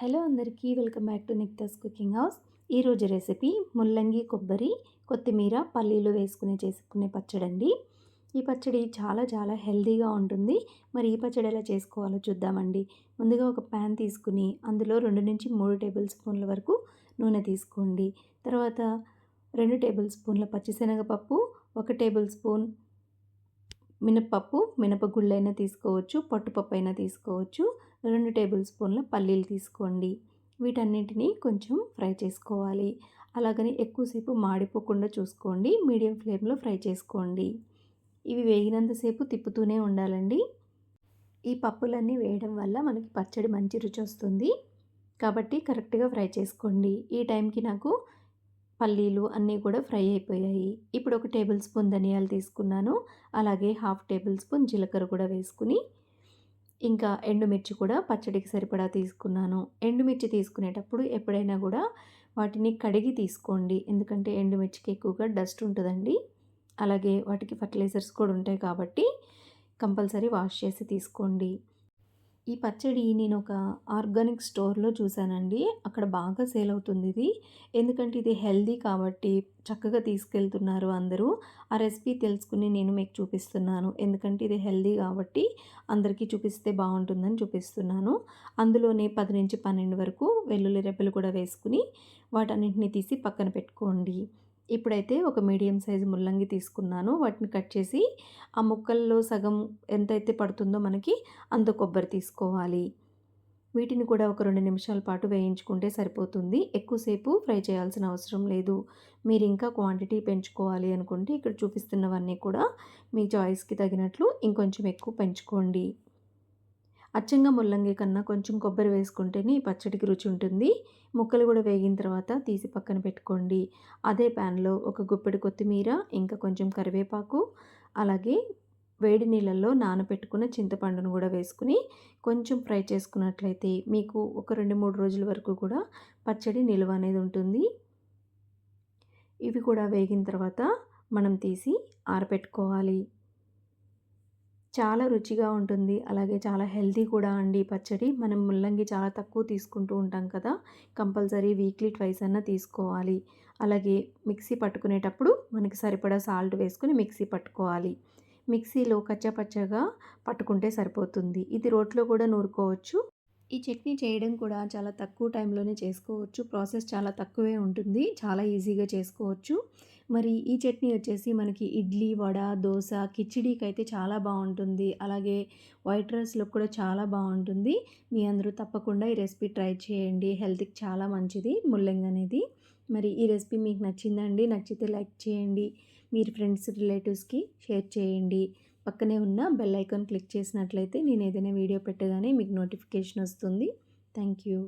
Hello అందరికీ welcome back to నిక్తాస్ cooking house. ఈరోజు recipe ముల్లంగి కొబ్బరి కొత్తిమీర పల్లీలు వేసుకుని చేసుకునే పచ్చడి అండి. ఈ పచ్చడి చాలా చాలా హెల్తీగా ఉంటుంది. మరి ఈ పచ్చడి ఎలా చేసుకోవాలో చూద్దామండి. ముందుగా ఒక ప్యాన్ తీసుకుని అందులో రెండు నుంచి మూడు టేబుల్ స్పూన్ల వరకు నూనె తీసుకోండి. తర్వాత రెండు టేబుల్ స్పూన్ల పచ్చిశనగపప్పు ఒక టేబుల్ స్పూన్ మినప్పప్పు మినపగుళ్ళైనా తీసుకోవచ్చు పట్టుపప్పు అయినా తీసుకోవచ్చు. రెండు టేబుల్ స్పూన్ల పల్లీలు తీసుకోండి. వీటన్నింటినీ కొంచెం ఫ్రై చేసుకోవాలి. అలాగని ఎక్కువసేపు మాడిపోకుండా చూసుకోండి. మీడియం ఫ్లేమ్లో ఫ్రై చేసుకోండి. ఇవి వేగినంతసేపు తిప్పుతూనే ఉండాలండి. ఈ పప్పులన్నీ వేయడం వల్ల మనకి పచ్చడి మంచి రుచి వస్తుంది. కాబట్టి కరెక్ట్గా ఫ్రై చేసుకోండి. ఈ టైంకి నాకు పల్లీలు అన్నీ కూడా ఫ్రై అయిపోయాయి. ఇప్పుడు ఒక టేబుల్ స్పూన్ ధనియాలు తీసుకున్నాను. అలాగే హాఫ్ టేబుల్ స్పూన్ జీలకర్ర కూడా వేసుకుని ఇంకా ఎండుమిర్చి కూడా పచ్చడికి సరిపడా తీసుకున్నాను. ఎండుమిర్చి తీసుకునేటప్పుడు ఎప్పుడైనా కూడా వాటిని కడిగి తీసుకోండి. ఎందుకంటే ఎండుమిర్చికి ఎక్కువగా డస్ట్ ఉంటుందండి. అలాగే వాటికి ఫర్టిలైజర్స్ కూడా ఉంటాయి కాబట్టి కంపల్సరీ వాష్ చేసి తీసుకోండి. ఈ పచ్చడి నేను ఒక ఆర్గానిక్ స్టోర్లో చూశానండి అక్కడ బాగా సేల్ అవుతుంది ఇది ఎందుకంటే ఇది హెల్దీ కాబట్టి చక్కగా తీసుకెళ్తున్నారు అందరూ. ఆ రెసిపీ తెలుసుకుని నేను మీకు చూపిస్తున్నాను. ఎందుకంటే ఇది హెల్దీ కాబట్టి అందరికీ చూపిస్తే బాగుంటుందని చూపిస్తున్నాను. అందులోనే పది నుంచి పన్నెండు వరకు వెల్లుల్లి రెప్పలు కూడా వేసుకుని వాటన్నింటినీ తీసి పక్కన పెట్టుకోండి. ఇప్పుడైతే ఒక మీడియం సైజు ముల్లంగి తీసుకున్నాను. వాటిని కట్ చేసి ఆ ముక్కల్లో సగం ఎంతైతే పడుతుందో మనకి అంత కొబ్బరి తీసుకోవాలి. వీటిని కూడా ఒక రెండు నిమిషాల పాటు వేయించుకుంటే సరిపోతుంది. ఎక్కువసేపు ఫ్రై చేయాల్సిన అవసరం లేదు. మీరు ఇంకా క్వాంటిటీ పెంచుకోవాలి అనుకుంటే ఇక్కడ చూపిస్తున్నవన్నీ కూడా మీ చాయిస్కి తగినట్లు ఇంకొంచెం ఎక్కువ పెంచుకోండి. అచ్చంగా ముల్లంగి కన్నా కొంచెం కొబ్బరి వేసుకుంటేనే ఈ పచ్చడికి రుచి ఉంటుంది. ముక్కలు కూడా వేగిన తర్వాత తీసి పక్కన పెట్టుకోండి. అదే ప్యాన్లో ఒక గుప్పెడు కొత్తిమీర ఇంకా కొంచెం కరివేపాకు అలాగే వేడి నీళ్ళల్లో నానబెట్టుకున్న చింతపండును కూడా వేసుకుని కొంచెం ఫ్రై చేసుకున్నట్లయితే మీకు ఒక రెండు మూడు రోజుల వరకు కూడా పచ్చడి నిల్వ అనేది ఉంటుంది. ఇవి కూడా వేగిన తర్వాత మనం తీసి ఆరపెట్టుకోవాలి. చాలా రుచిగా ఉంటుంది. అలాగే చాలా హెల్తీ కూడా అండి పచ్చడి. మనం ముల్లంగి చాలా తక్కువ తీసుకుంటూ ఉంటాం కదా. కంపల్సరీ వీక్లీ ట్వైస్ అన్నా తీసుకోవాలి. అలాగే మిక్సీ పట్టుకునేటప్పుడు మనకి సరిపడా సాల్ట్ వేసుకుని మిక్సీ పట్టుకోవాలి. మిక్సీలో కచ్చపచ్చగా పట్టుకుంటే సరిపోతుంది. ఇది రోట్లో కూడా నూరుకోవచ్చు. ఈ చట్నీ చేయడం కూడా చాలా తక్కువ టైంలోనే చేసుకోవచ్చు. ప్రాసెస్ చాలా తక్కువే ఉంటుంది. చాలా ఈజీగా చేసుకోవచ్చు. మరి ఈ చట్నీ వచ్చేసి మనకి ఇడ్లీ వడ దోశ కిచిడీకి అయితే చాలా బాగుంటుంది. అలాగే వైట్ రైస్లో కూడా చాలా బాగుంటుంది. మీ అందరూ తప్పకుండా ఈ రెసిపీ ట్రై చేయండి. హెల్త్కి చాలా మంచిది ముల్లంగి అనేది. మరి ఈ రెసిపీ మీకు నచ్చిందండి నచ్చితే లైక్ చేయండి. మీరు ఫ్రెండ్స్ రిలేటివ్స్కి షేర్ చేయండి. పక్కనే ఉన్న బెల్ ఐకాన్ క్లిక్ చేసినట్లయితే నేను ఏదైనా వీడియో పెట్టగానే మీకు నోటిఫికేషన్ వస్తుంది. Thank you.